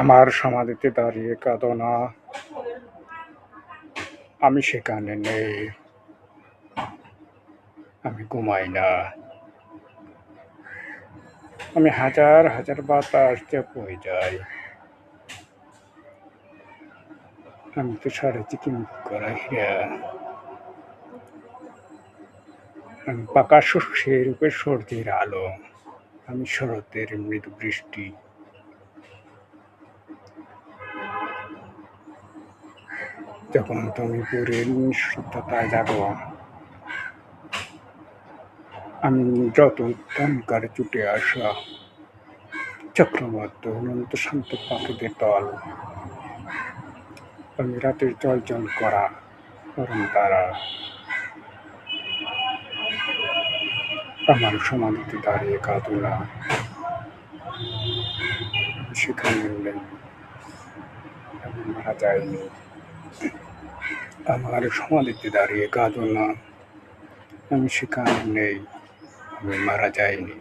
আমার সমাধিতে দাঁড়িয়ে কাঁদো না। আমি সেখানে নেই। আমি ঘুমাই না। আমি হাজার হাজার বাতাস বয়ে যাই। আমি তো সারা চিকিম করা আমি পাকা শস্যের উপর সর্দির আলো। আমি শরতের মৃদু বৃষ্টি। যখন তুমি পুরে নিঃশব্দতায় যাব। আমি যত উত্থানকার ছুটে আসা চক্রবর্ত অনন্ত শান্ত পাখিদের দল। আমি রাতের জল জল করা পরম তারা। আমার সমাধিতে দাঁড়িয়ে কাঁদো না সেখানে মারা যাইনি। আমার সমাধিতে দাঁড়িয়ে কাঁদো না। আমি সেখানে নেই আমি মারা যাইনি।